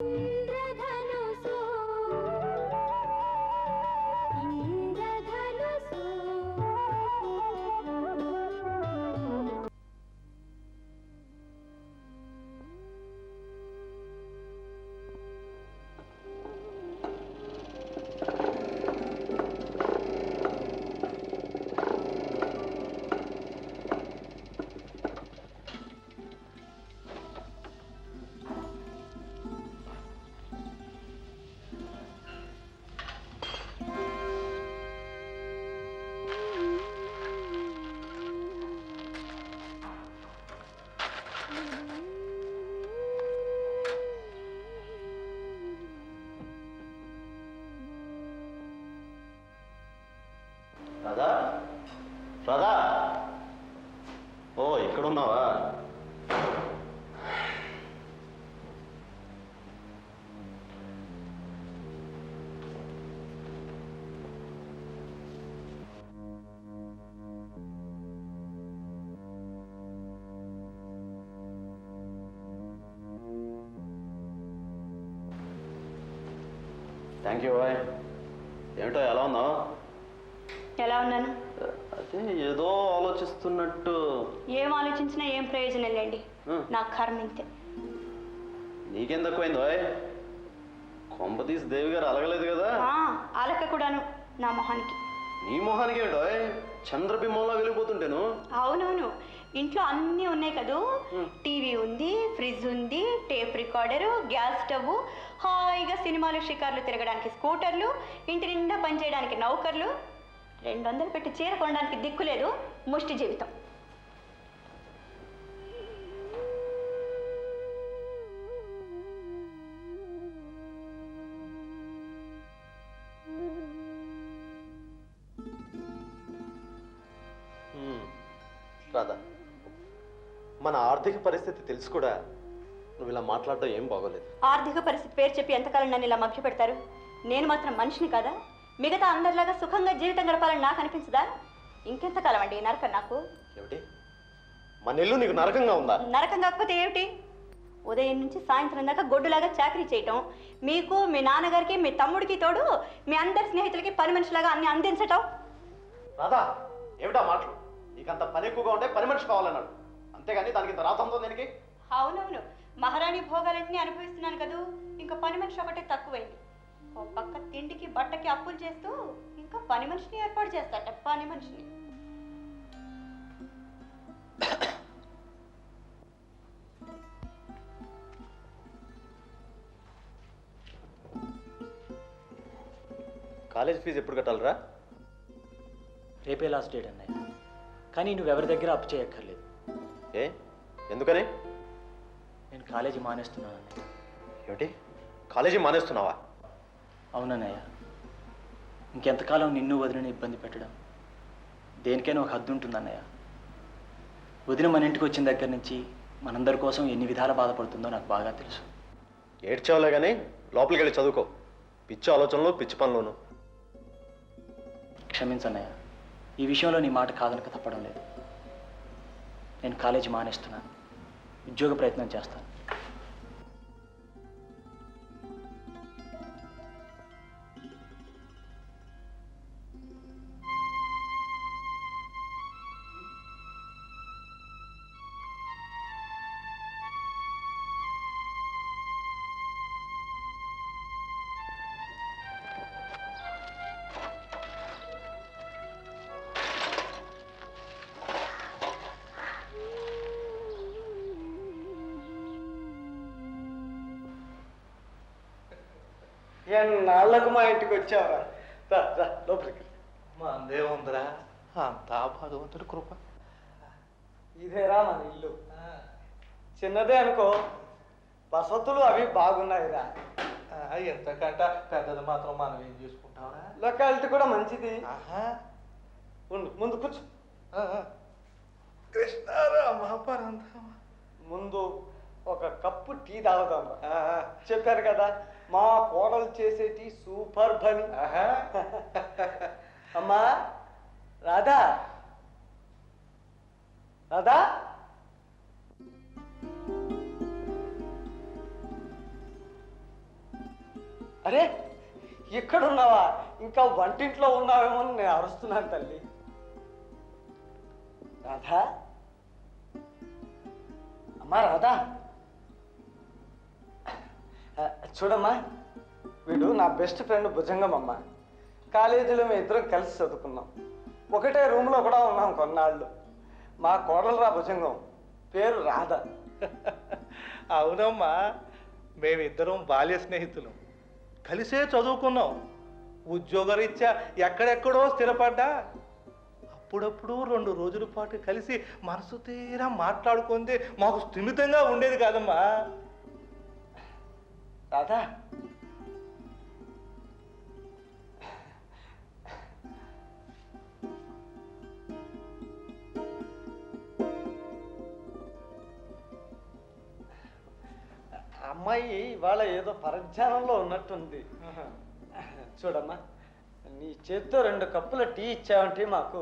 you thank you bye ఏమిటో ఎలా ఉన్నావు? ఎలా ఉన్నాను? అదే ఏదో ఆలోచిస్తున్నట్టు. ఏం ఆలోచించినా ఏం ప్రయోజనం లేండి. నా కర్మ ఇంతే. నీకేం తక్కువైంది బాయ్ కొంపతీసి దేవి గారు అలగలేదు కదా? అలక కూడాను నా మొహానికి. నీ మొహానికి ఏంటో చంద్రబింబంలో వెళ్ళిపోతుంటేను? అవునవును. ఇంట్లో అన్నీ ఉన్నాయి కదూ. టీవీ ఉంది ఫ్రిడ్జ్ ఉంది టేప్ రికార్డరు గ్యాస్ స్టవ్ హాయిగా సినిమాలు షికార్లు తిరగడానికి స్కూటర్లు ఇంటి నిండా పనిచేయడానికి నౌకర్లు. రెండు వందలు పెట్టి చీర కొనడానికి దిక్కు లేదు. ముష్టి జీవితం. హ్మ్. మన ఆర్థిక పరిస్థితి తెలిసి కూడా. నువ్వు ఇలా మాట్లాడడం ఏం బాగోలేదు. ఆర్థిక పరిస్థితి పేరు చెప్పి ఎంతకాలం నన్ను ఇలా మభ్య పెడతారు నేను మాత్రం మనిషిని కదా? మిగతా అందరిలాగా సుఖంగా జీవితం గడపాలని నాకు అనిపించదా? ఇంకెంతకాలం అండి ఈ నరకం నాకు? ఏమిటి? మన ఇల్లు నీకు నరకంగా ఉందా? నరకం కాకపోతే ఏమిటి? ఉదయం నుంచి సాయంత్రం దాకా గొడ్డులాగా చాకరీ చేయటం మీకు మీ నాన్నగారికి మీ తమ్ముడికి తోడు మీ అందరి స్నేహితులకి పని మనిషిలాగా అన్ని అందించటం? రాధా ఏమిటా మాటలు? నీకంత పని ఎక్కువగా ఉంటే పని మనిషి కావాలన్నాడు. అంతేగాని దానికి ఇంత రాత ఉందో దీనికి? అవునవును. మహారాణి భోగాలన్నీ అనుభవిస్తున్నాను కదూ. ఇంకా పని మనిషి ఒకటే తక్కువైంది. ఓ పక్క తిండికి బట్టకి అప్పులు చేస్తూ ఇంకా పని మనిషిని ఏర్పాటు చేస్తాట పని మనిషిని. కాలేజ్ ఫీజు ఎప్పుడు కట్టాలరా? రేపే లాస్ట్ డేట్ అన్నయ్య. కానీ నువ్వెవరి దగ్గర అప్పు చేయక్కర్లేదు. ఏ? ఎందుకని? నేను కాలేజీ మానేస్తున్నాను ఏమిటి? కాలేజీ మానేస్తున్నావా? అవునన్నయ్య. ఇంకెంతకాలం నిన్ను వదిలిన ఇబ్బంది పెట్టడం? దేనికైనా ఒక హద్దు ఉంటుంది అన్నయ్య వదిన మన ఇంటికి వచ్చిన దగ్గర నుంచి మనందరి కోసం ఎన్ని విధాల బాధపడుతుందో నాకు బాగా తెలుసు. ఏడ్చావులే కానీ లోపలికి వెళ్ళి చదువుకో. పిచ్చి ఆలోచనలు పిచ్చి పనులను. క్షమించన్నయ్య. ఈ విషయంలో నీ మాట కాదనక తప్పడం లేదు. నేను కాలేజీ మానేస్తున్నాను. ఉద్యోగ ప్రయత్నం చేస్తాను. ఎన్నాళ్ళకు మా ఇంటికి వచ్చావురా? రా లోపలికి. ఉందిరా అంతా భగవంతుడి కృప. ఇదేరా మన ఇల్లు. చిన్నదే అనుకో. వసతులు అవి బాగున్నాయిరా. ఎంతకంట పెద్దది మాత్రం మనం ఏం చేసుకుంటావురా? లొకాలిటీ కూడా మంచిది. ఉండు ముందు కూర్చో. కృష్ణారామ పరంధామ. ముందు ఒక కప్పు టీ తాగుదాం చెప్పారు కదా మా కోడలు చేసే టీ సూపర్ బని అమ్మా రాధా. రాధా. అరే ఇక్కడున్నావా? ఇంకా వంటింట్లో ఉన్నావేమో అని నేను అరుస్తున్నాను తల్లి. రాధా. అమ్మా రాధా. చూడమ్మా. వీడు నా బెస్ట్ ఫ్రెండ్ భుజంగం అమ్మ. కాలేజీలో మేము ఇద్దరం కలిసి చదువుకున్నాం. ఒకటే రూమ్లో కూడా ఉన్నాం కొన్నాళ్ళు. మా కోడలు రా భుజంగం. పేరు రాధ. అవునమ్మా మేమిద్దరం బాల్య స్నేహితులం. కలిసే చదువుకున్నాం. ఉద్యోగరీత్యా ఎక్కడెక్కడో స్థిరపడ్డా. అప్పుడప్పుడు రెండు రోజుల పాటు కలిసి మనసు తీరా మాట్లాడుకుంది మాకు స్థిమితంగా ఉండేది కాదమ్మా. రాధా అమ్మాయి ఇవాళ ఏదో పరధ్యానంలో ఉన్నట్టుంది. చూడమ్మా నీ చేత్తో రెండు కప్పుల టీ ఇచ్చావంటే మాకు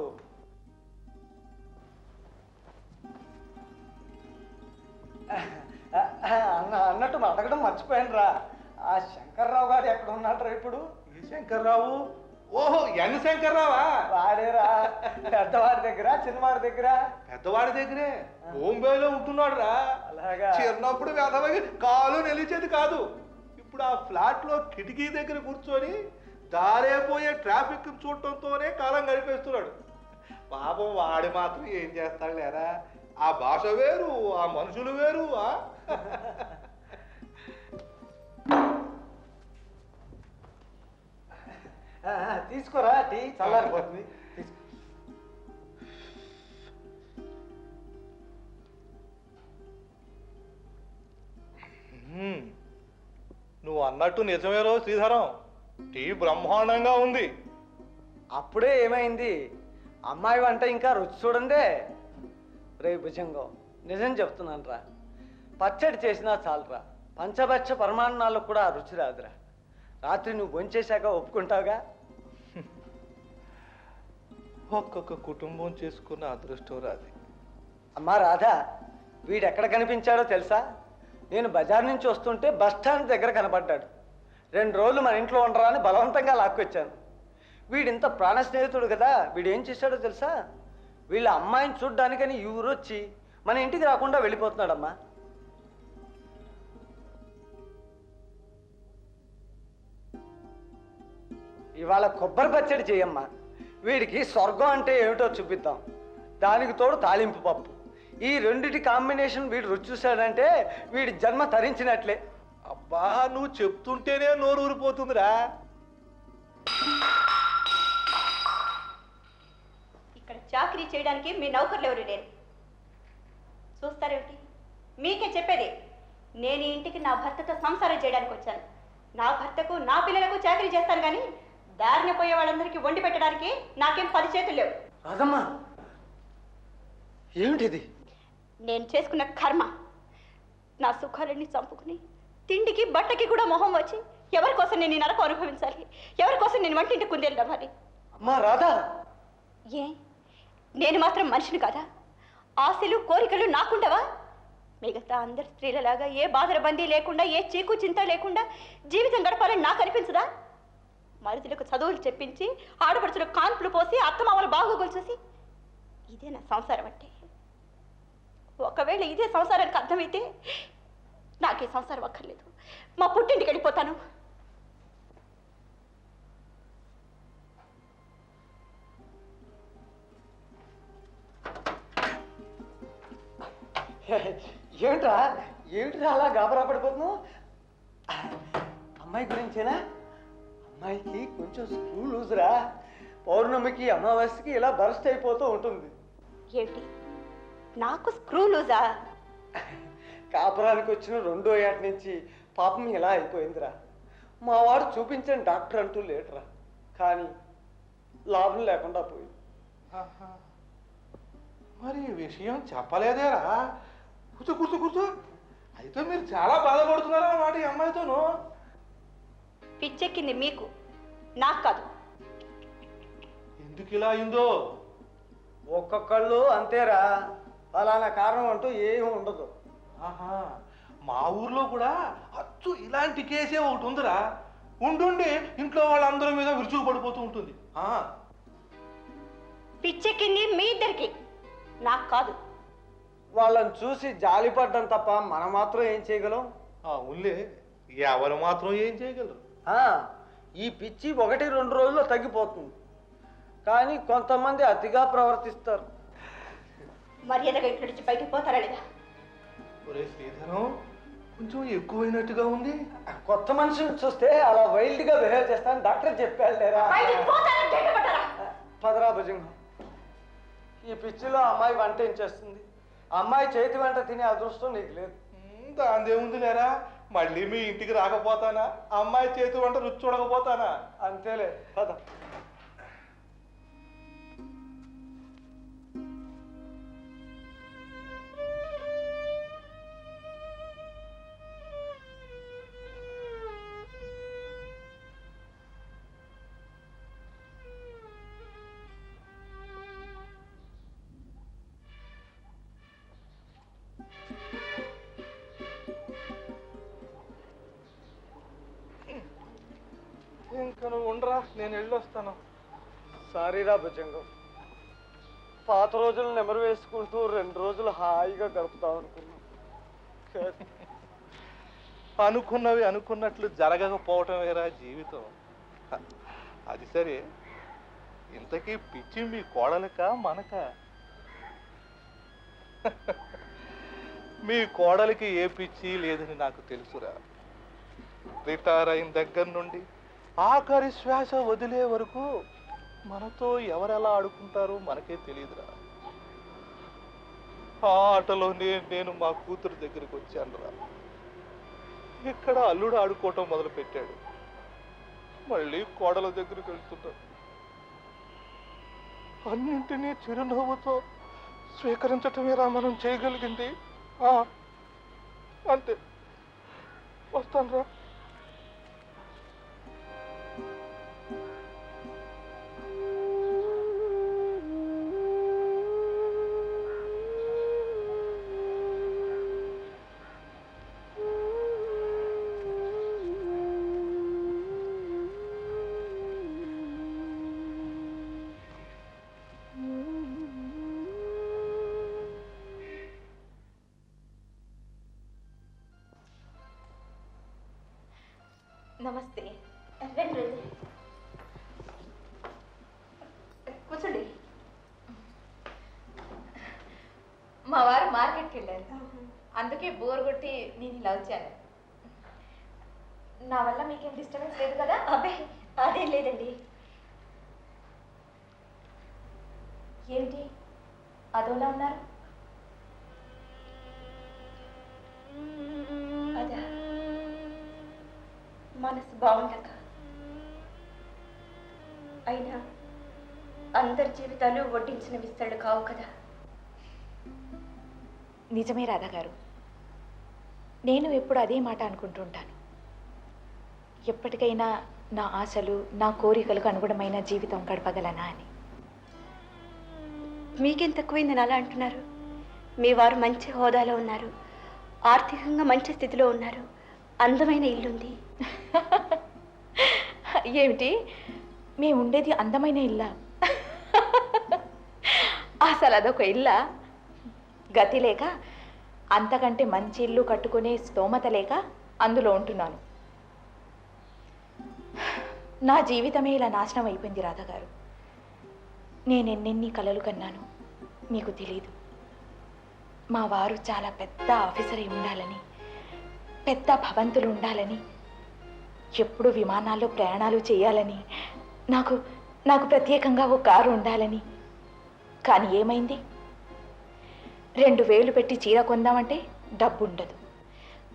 మా అడగడం మర్చిపోయాను రా ఆ శంకర్రావు గారు ఎక్కడ ఉన్నాడు ఇప్పుడు? ఈ శంకర్రావు? ఓహో ఎన్ శంకర్రావా? వాడేరా. పెద్దవాడి దగ్గర చిన్నవాడి దగ్గర? పెద్దవాడి దగ్గరే. బొంబేలో ఉంటున్నాడు రా అలాగా. చిన్నప్పుడు వెధవకి కాలు నిలిచేది కాదు. ఇప్పుడు ఆ ఫ్లాట్లో కిటికీ దగ్గర కూర్చొని దారేపోయే ట్రాఫిక్ చూడటంతోనే కాలం గడిపేస్తున్నాడు. పాపం వాడు మాత్రం ఏం చేస్తాడు లేరా? ఆ భాష వేరు ఆ మనుషులు వేరు తీసుకోరా టీ చల్లారిపోతుంది. తీసుకో. నువ్వు అన్నట్టు నిజమేరో శ్రీధరం. టీ బ్రహ్మాండంగా ఉంది. అప్పుడే ఏమైంది? అమ్మాయి వంట ఇంకా రుచి చూడండే రే భుజంగం నిజం చెప్తున్నాను రా పచ్చడి చేసినా చాలురా. పంచభక్ష పరమాన్నాలకు కూడా రుచి రాదురా. రాత్రి నువ్వు భొంచేశాక ఒప్పుకుంటావుగా? ఒక్కొక్క కుటుంబం చేసుకున్న అదృష్టం రాది. అమ్మా రాధా వీడెక్కడ కనిపించాడో తెలుసా? నేను బజార్ నుంచి వస్తుంటే బస్ స్టాండ్ దగ్గర కనపడ్డాడు రెండు రోజులు మన ఇంట్లో ఉండరా అని బలవంతంగా లాక్కొచ్చాను. వీడింత ప్రాణ స్నేహితుడు కదా వీడేం చేశాడో తెలుసా? వీళ్ళ అమ్మాయిని చూడ్డానికని ఊరు వచ్చి మన ఇంటికి రాకుండా వెళ్ళిపోతున్నాడమ్మా. ఇవాళ కొబ్బరి పచ్చడి చేయమ్మా. వీడికి స్వర్గం అంటే ఏమిటో చూపిద్దాం. దానికి తోడు తాలింపు పప్పు. ఈ రెండిటి కాంబినేషన్ వీడు రుచి చూశాడంటే వీడి జన్మ తరించినట్లే. అబ్బా నువ్వు చెప్తుంటేనే నోరు ఊరిపోతుందిరా. ఇక్కడ చాకరీ చేయడానికి మీ నౌకర్లు ఎవరు లేరు? చూస్తారేమిటి? మీకే చెప్పేది నేను ఇంటికి నా భర్తతో సంసారం చేయడానికి వచ్చాను నా భర్తకు నా పిల్లలకు చాకరీ చేస్తాను కానీ దారిన పోయే వాళ్ళందరికీ వండి పెట్టడానికి నాకేం పది చేతులు లేవు. రాదమ్మా ఏమిటిది? నేను చేసుకున్న కర్మ. నా సుఖాలన్నీ చంపుకుని తిండికి బట్టకి కూడా మొహం వచ్చి ఎవరి కోసం నేను ఈ నరకం అనుభవించాలి? ఎవరి కోసం నేను వంటింటి కుందేలు నవ్వాలి? అమ్మా రాధా! ఏ? నేను మాత్రం మనిషిని కదా? ఆశలు కోరికలు నాకుండవా? మిగతా అందరి స్త్రీలలాగా ఏ బాధల బందీ లేకుండా ఏ చీకు చింత లేకుండా జీవితం గడపాలని నాకు అనిపించదా? మరుదులకు చదువులు చెప్పించి ఆడపడుచులకు కాన్పులు పోసి అత్తమామలు బాగోగులు చూసి ఇదే నా సంసారం అంటే. ఒకవేళ ఇదే సంసారానికి అర్థమైతే నాకు ఈ సంసారం అక్కర్లేదు. మా పుట్టింటికి వెళ్ళిపోతాను. ఏమిట్రా ఏమిట్రా అలా గాబరా పడిపోతున్నావు? అమ్మాయి గురించేనా? అమ్మాయికి కొంచెం స్క్రూ లూజురా. పౌర్ణమికి అమావాస్యకి ఇలా బరస్ట్ అయిపోతూ ఉంటుంది. ఏమిటి? నాకు స్క్రూ లూజా? కాపురానికి వచ్చిన రెండో ఏట నుంచి పాపం ఇలా అయిపోయిందిరా. మా వాడు చూపించని డాక్టర్ అంటూ లేడురా. కానీ లాభం లేకుండా పోయింది. మరి ఈ విషయం చెప్పలేదేరా? కూర్చో కూర్చో కూర్చో. అయితే మీరు చాలా బాధపడుతున్నారా ఈ అమ్మాయితోను? పిచ్చెక్కింది మీకు. నాకు కాదు. ఎందుకు ఇలా అయిందో? ఒక్కొక్కళ్ళు అంతేరా. ఫలానా కారణం అంటూ ఏమీ ఉండదు. ఆహా మా ఊర్లో కూడా అచ్చు ఇలాంటి కేసే ఒకటి ఉందిరా. ఉండుండి ఇంట్లో వాళ్ళందరి మీద విరుచుకు పడిపోతూ ఉంటుంది. ఆ, పిచ్చెక్కింది మీ ఇద్దరికి. నాకు కాదు. వాళ్ళని చూసి జాలిపడ్డం తప్ప మనం మాత్రం ఏం చేయగలం? ఆ ఉల్లే ఎవరు మాత్రం ఏం చేయగలరు? ఈ పిచ్చి ఒకటి రెండు రోజుల్లో తగ్గిపోతుంది. కానీ కొంతమంది అతిగా ప్రవర్తిస్తారు. మర్యాదగా ఇక్కడి నుంచి బయటికి పోతారా లేదా? ఒరే శ్రీధరం కొంచెం ఎక్కువైనట్టుగా ఉంది. కొత్త మనిషిని చూస్తే అలా వైల్డ్గా బిహేవ్ చేస్తానని డాక్టర్ చెప్పాడు లేరా? పదరా భుజంగం. ఈ పిచ్చిలో అమ్మాయి వంట ఏం చేస్తుంది? అమ్మాయి చేతి వంట తినే అదృష్టం నీకు లేదు. దాందేముంది లేరా? మళ్ళీ మీ ఇంటికి రాకపోతానా? అమ్మాయి చేతి వంట రుచి చూడకపోతానా? అంతేలే కదా నువ్వు ఉండరా? నేను వెళ్ళొస్తాను. సారీరా భుజంగం. పాత రోజులు నెమరు వేసుకుంటూ రెండు రోజులు హాయిగా గడుపుతాం అనుకున్నాం. అనుకున్నవి అనుకున్నట్లు జరగకపోవటమేరా జీవితం. అది సరే. ఇంతకీ పిచ్చి మీ కోడలక మనక? మీ కోడలికి ఏ పిచ్చి లేదని నాకు తెలుసురా. రిటైర్ అయిన దగ్గర నుండి ఆఖరి శ్వాస వదిలే వరకు మనతో ఎవరెలా ఆడుకుంటారో మనకే తెలియదురా. ఆ ఆటలోనే నేను మా కూతురు దగ్గరికి వచ్చానురా. ఇక్కడ అల్లుడు ఆడుకోవటం మొదలు పెట్టాడు మళ్ళీ కోడల దగ్గరికి వెళ్తున్నాడు అన్నింటినీ చిరునవ్వుతో స్వీకరించటమేరా మనం చేయగలిగింది? అంతే. వస్తాను రా కూర్చోండి. మా వారు మార్కెట్కి వెళ్ళారు. అందుకే బోర్ కొట్టి నేను ఇలా వచ్చాను. నా వల్ల మీకేం డిస్టర్బెన్స్ లేదు కదా? అబ్బే అదేం లేదండి. ఏమిటి? అదోలా ఉన్నారు? అదా. మనసు బాగుండక. అయినా అందరి జీవితాలు వడ్డించిన విస్తరణ కావు కదా. నిజమే రాధా గారు నేను ఎప్పుడు అదే మాట అనుకుంటుంటాను ఎప్పటికైనా నా ఆశలు నా కోరికలకు అనుగుణమైన జీవితం గడపగలనా అని. మీకేం తక్కువైందని అలా అంటున్నారు? మీ వారు మంచి హోదాలో ఉన్నారు. ఆర్థికంగా మంచి స్థితిలో ఉన్నారు. అందమైన ఇల్లుంది. ఏమిటి? మేము ఉండేది అందమైన ఇల్లా? అసలు అదొక ఇల్లా? గతి లేక అంతకంటే మంచి ఇల్లు కట్టుకునే స్తోమత లేక అందులో ఉంటున్నాను. నా జీవితమే ఇలా నాశనం అయిపోయింది రాధగారు. నేను ఎన్నెన్ని కలలు కన్నాను మీకు తెలీదు. మా వారు చాలా పెద్ద ఆఫీసర్ అయి ఉండాలని పెద్ద భవంతులు ఉండాలని ఎప్పుడు విమానాల్లో ప్రయాణాలు చేయాలని నాకు నాకు ప్రత్యేకంగా ఒక కారు ఉండాలని కానీ ఏమైంది? రెండు వేలు పెట్టి చీర కొందామంటే డబ్బు ఉండదు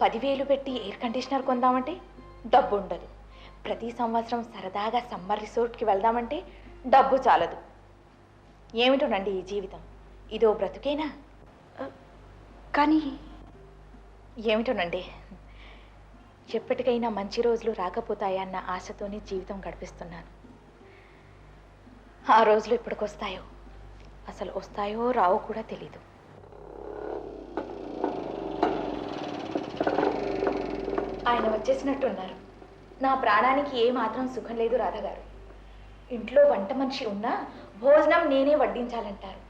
పదివేలు పెట్టి ఎయిర్ కండిషనర్ కొందామంటే డబ్బు ఉండదు ప్రతి సంవత్సరం సరదాగా సమ్మర్ రిసార్ట్కి వెళ్దామంటే డబ్బు చాలదు. ఏమిటోనండి ఈ జీవితం. ఇదో బ్రతుకేనా? కానీ ఏమిటోనండి ఎప్పటికైనా మంచి రోజులు రాకపోతాయన్న ఆశతోనే జీవితం గడిపిస్తున్నాను. ఆ రోజులు ఎప్పటికొస్తాయో? అసలు వస్తాయో రావో కూడా తెలీదు. ఆయన వచ్చేసినట్టున్నారు. నా ప్రాణానికి ఏ మాత్రం సుఖం లేదు రాధగారు. ఇంట్లో వంట మనిషి ఉన్నా భోజనం నేనే వడ్డించాలంటారు.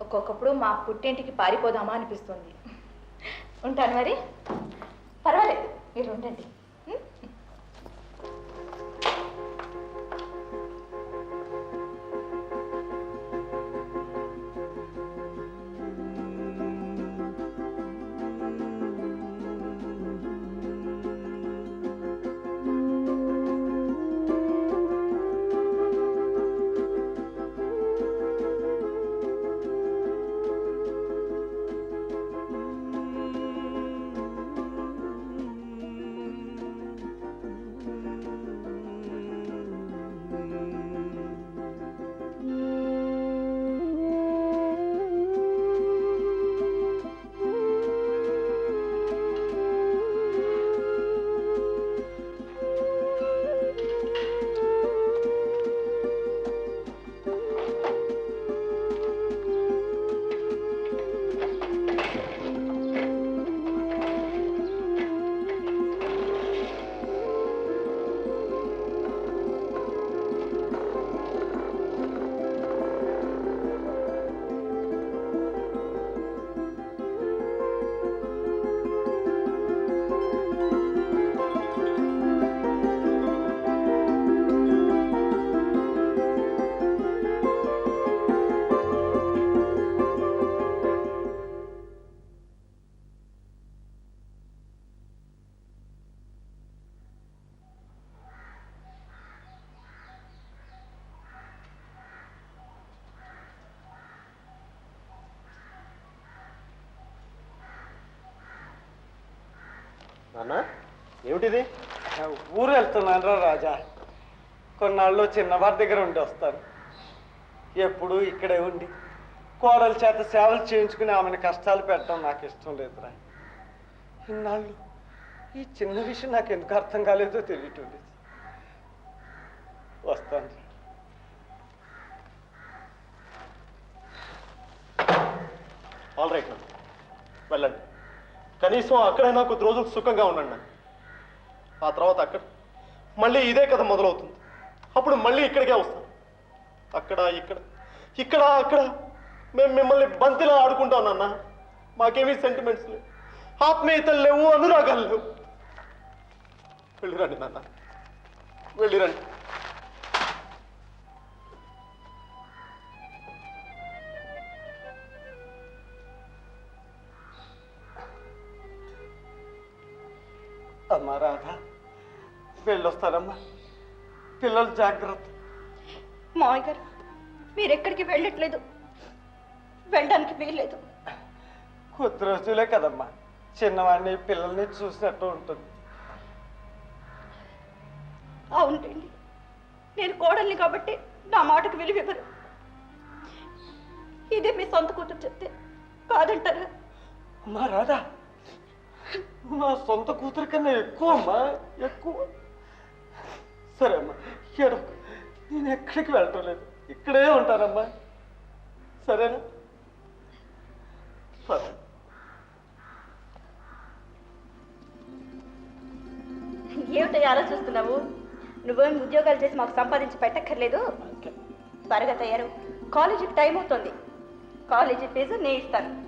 ఒక్కొక్కప్పుడు మా పుట్టింటికి పారిపోదామా అనిపిస్తుంది. ఉంటాను మరి? పర్వాలేదు. మీరు ఉండండి. నాన్న ఏమిటిది? ఊరు వెళ్తున్నాను రా రాజా. కొన్నాళ్ళు చిన్నవారి దగ్గర ఉండి వస్తాను. ఎప్పుడూ ఇక్కడే ఉండి కోడల చేత సేవలు చేయించుకుని ఆమెను కష్టాలు పెట్టడం నాకు ఇష్టం లేదురా. ఇన్నాళ్ళు ఈ చిన్న విషయం నాకు ఎందుకు అర్థం కాలేదో తెలియటం లేదు. వస్తాను. ఆల్ రైట్ వెళ్ళండి. కనీసం అక్కడైనా కొద్ది రోజులు సుఖంగా ఉండండి. ఆ తర్వాత అక్కడ మళ్ళీ ఇదే కథ మొదలవుతుంది. అప్పుడు మళ్ళీ ఇక్కడికే వస్తాం అక్కడ ఇక్కడ ఇక్కడ అక్కడ మేము మిమ్మల్ని బంతిలో ఆడుకుంటాం నాన్న. మాకేమీ సెంటిమెంట్స్ లేవు. ఆత్మీయతలు లేవు అనురాగాలు లేవు. వెళ్ళిరండి నాన్న. వెళ్ళిరండి. అమ్మా రాధా వెళ్ళొస్తానమ్మా పిల్లలు జాగ్రత్త. మామయ్య గారు మీరు ఎక్కడికి వెళ్ళట్లేదు. వెళ్ళడానికి వీల్లేదు. కొద్ది రోజులే కదమ్మా. చిన్నవాడిని పిల్లల్ని చూసినట్టు ఉంటుంది. అవునండి. నేను కోడల్ని కాబట్టి నా మాటకు విలువ ఇవ్వరు ఇదే మీ సొంత కూతురు చెప్తే కాదంటారా? అమ్మా రాధా. మా సొంత కూతురు కన్నా ఎక్కువ అమ్మా? ఎక్కువ? సరే అమ్మా ఏడవకు. నేను ఎక్కడికి వెళ్ళటం లేదు. ఇక్కడే ఉంటానమ్మా. సరేనా? సరే. ఏమిటో ఆలోచిస్తున్నావు నువ్వేం ఉద్యోగాలు చేసి మాకు సంపాదించి పెట్టక్కర్లేదు? త్వరగా తయారు. కాలేజీకి టైం అవుతుంది. కాలేజీ ఫీజు నేను ఇస్తాను.